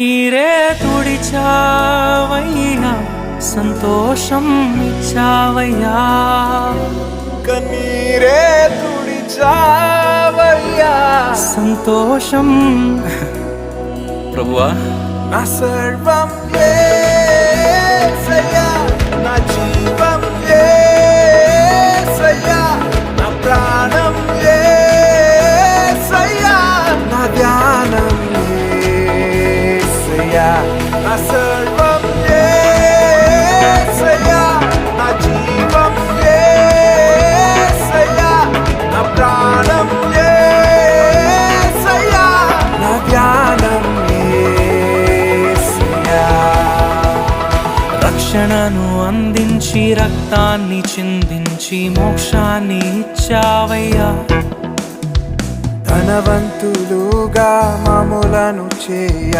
నీరే తుడిచావయ్యా సంతోషం ఇచ్చావయ్యా. కన్నీరే తుడిచావయ్యా. సంతోషం. ప్రభువా నా సర్వం యేసయ్యా నా సర్వం యేసయ్యా నా జీవం యేసయ్యా నా ప్రాణం యేసయ్యా నా ధ్యానం యేసయ్యా రక్షణను అందించి రక్తాన్ని చిందించి మోక్షాన్ని ఇచ్చావయ్యా. ధనవంతులుగా మామూలను చేయ